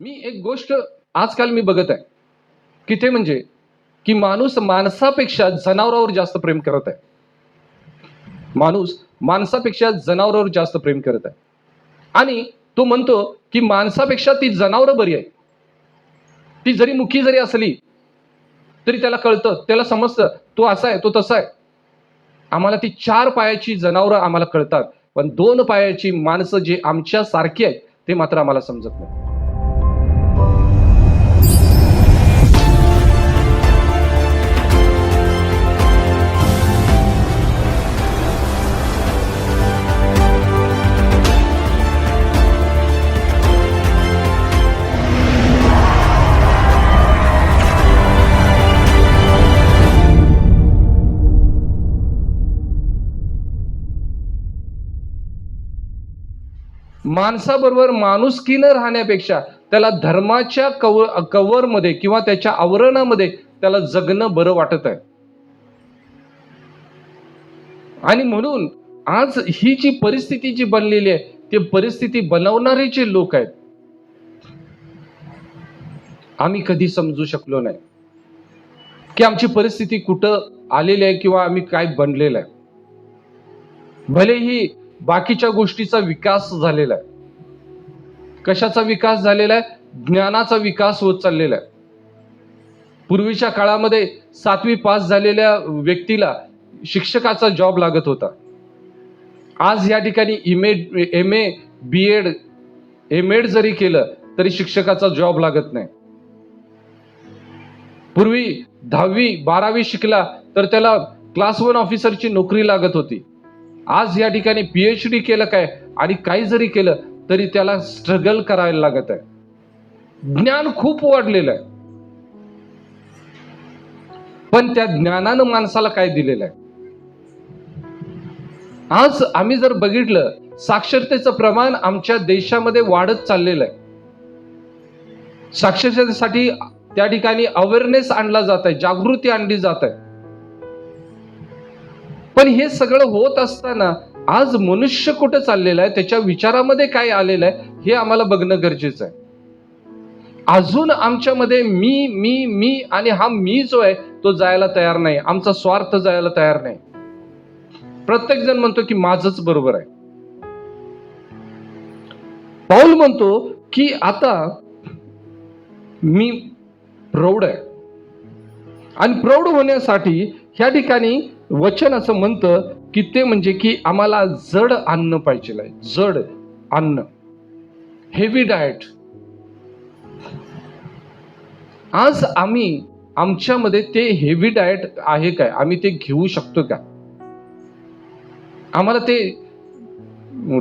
मी एक गोष्ट आजकाल मी बघत आहे. की ते म्हणजे की माणूस माणसापेक्षा जनावरावर जास्त प्रेम करत आहे. माणूस माणसापेक्षा जनावरावर जास्त प्रेम करत आहे. आणि तो म्हणतो की माणसापेक्षा ती जनावरं बरी आहे. ती जरी मुखी जरी असली तरी त्याला कळतं त्याला समजतं तो असा आहे तो तसा आहे. आम्हाला ती चार पायाची जनावरं आम्हाला कळतात. पण दोन पायाची माणसं जे आमच्या सारखी आहेत ते मात्र आम्हाला समजत नाही माणसाबरोबर माणुसकीनं राहण्यापेक्षा त्याला धर्माच्या कव कव्हरमध्ये किंवा त्याच्या आवरणामध्ये त्याला जगणं बरं वाटत आहे. आणि म्हणून आज ही जी परिस्थिती जी बनलेली आहे ती परिस्थिती बनवणारे जे लोक आहेत आम्ही कधी समजू शकलो नाही. की आमची परिस्थिती कुठं आलेली आहे किंवा आम्ही काय बनलेलं आहे. भलेही बाकीच्या गोष्टीचा विकास झालेला आहे. कशाचा विकास झालेला आहे? ज्ञानाचा विकास होत चाललेला आहे. पूर्वीच्या काळामध्ये सातवी पास झालेल्या व्यक्तीला शिक्षकाचा जॉब लागत होता. आज या ठिकाणी इमे M A B Ed M Ed जरी केलं तरी शिक्षकाचा जॉब लागत नाही. पूर्वी दहावी बारावी शिकला तर त्याला क्लास वन ऑफिसरची नोकरी लागत होती. आज या ठिकाणी पीएच डी केलं काय? आणि काही जरी केलं तरी त्याला स्ट्रगल करायला लागत आहे. ज्ञान खूप वाढलेलं आहे. पण त्या ज्ञानानं माणसाला काय दिलेलं आहे? आज आम्ही जर बघितलं साक्षरतेचं प्रमाण आमच्या देशामध्ये वाढत चाललेलं आहे. साक्षरतेसाठी त्या ठिकाणी अवेअरनेस आणला जात आहे जागृती आणली जात आहे. पण हे सगळं होत असताना आज मनुष्य कुठं चाललेला आहे? त्याच्या विचारामध्ये काय आलेलं आहे? हे आम्हाला बघणं गरजेचं आहे. अजून आमच्यामध्ये मी मी मी आणि हा मी जो आहे तो जायला तयार नाही. आमचा स्वार्थ जायला तयार नाही. प्रत्येक जण म्हणतो की माझच बरोबर आहे. पाऊल म्हणतो की आता मी प्रौढ आहे. आणि प्रौढ होण्यासाठी ह्या ठिकाणी वचन असं म्हणतं की ते म्हणजे की आम्हाला जड अन्न पाहिजे जड अन्न. हेवी डाएट आज आम्ही आमच्यामध्ये ते हेवी डाएट आहे काय? आम्ही ते घेऊ शकतो का? आम्हाला ते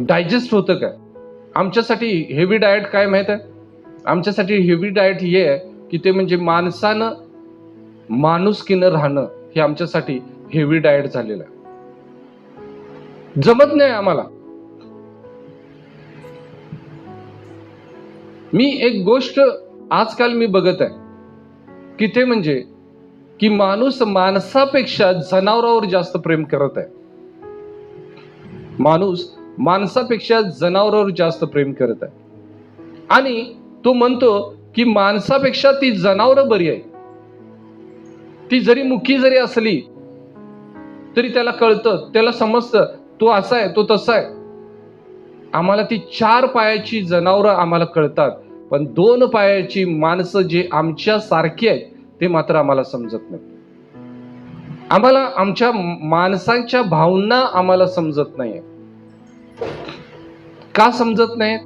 डायजेस्ट होतं का? आमच्यासाठी हेवी डाएट काय माहीत आहे? आमच्यासाठी हेवी डाएट हे आहे की ते म्हणजे माणसानं माणुसकीनं राहणं हे आमच्यासाठी हेवी डाएट झालेला आहे. जमत नाही आम्हाला. मी एक गोष्ट आजकाल मी बघत आहे. की ते म्हणजे की माणूस माणसापेक्षा जनावरावर जास्त प्रेम करत आहे. माणूस माणसापेक्षा जनावरावर जास्त प्रेम करत आहे. आणि तो म्हणतो की माणसापेक्षा ती जनावरं बरी आहे. ती जरी मुखी जरी असली तरी त्याला कळतं त्याला समजतं तो असा आहे तो तसा आहे. आम्हाला ती चार पायाची जनावरं आम्हाला कळतात पण दोन पायाची माणसं जे आमच्या सारखी आहेत ते मात्र आम्हाला समजत नाही आम्हाला आमच्या माणसांच्या भावना आम्हाला समजत नाहीये का समजत नाही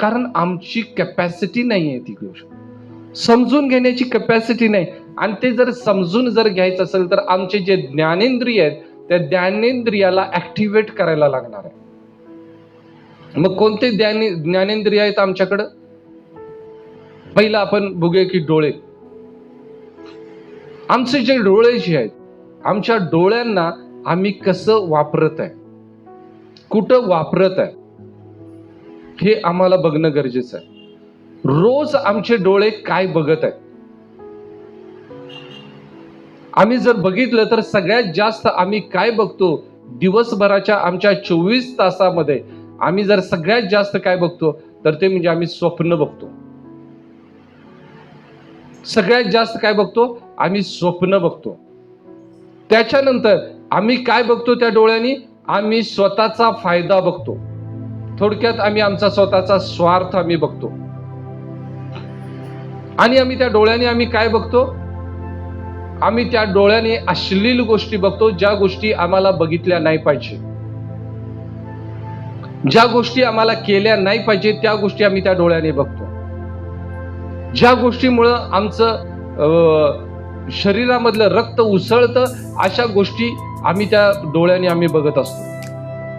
कारण आमची कॅपॅसिटी नाही आहे ती गोष्ट. समजून घेण्याची कॅपॅसिटी नाही. आणि ते जर समजून जर घ्यायचं असेल तर आमचे जे ज्ञानेंद्रिय आहेत त्या ज्ञानेंद्रियाला ऍक्टिव्हेट करायला लागणार आहे. मग कोणते ज्ञाने ज्ञानेंद्रिय आहेत आमच्याकडं? पहिलं आपण बघूया की डोळे. आमचे जे डोळे जे आहेत आमच्या डोळ्यांना आम्ही कसं वापरत आहे? कुठं वापरत आहे? हे आम्हाला बघणं गरजेचं आहे. रोज आमचे डोळे काय बघत आहेत? आम्ही जर बघितलं तर सगळ्यात जास्त आम्ही काय बघतो? दिवसभराच्या आमच्या चोवीस तासामध्ये आम्ही जर सगळ्यात जास्त काय बघतो? तर ते म्हणजे आम्ही स्वप्न बघतो. सगळ्यात जास्त काय बघतो? आम्ही स्वप्न बघतो. त्याच्यानंतर आम्ही काय बघतो त्या डोळ्यांनी? आम्ही स्वतःचा फायदा बघतो. थोडक्यात आम्ही आमचा स्वतःचा स्वार्थ आम्ही बघतो. आणि आम्ही त्या डोळ्याने आम्ही काय बघतो? आम्ही त्या डोळ्याने अश्लील गोष्टी बघतो ज्या गोष्टी आम्हाला बघितल्या नाही पाहिजे. ज्या गोष्टी आम्हाला केल्या नाही पाहिजे त्या गोष्टी आम्ही त्या डोळ्याने बघतो. ज्या गोष्टीमुळं आमचं अं, शरीरामधलं रक्त उसळतं अशा गोष्टी आम्ही त्या डोळ्याने आम्ही बघत असतो.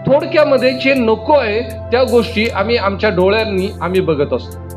थोडक्यामध्ये जे नको आहे त्या गोष्टी आम्ही आमच्या डोळ्यांनी आम्ही बघत असतो.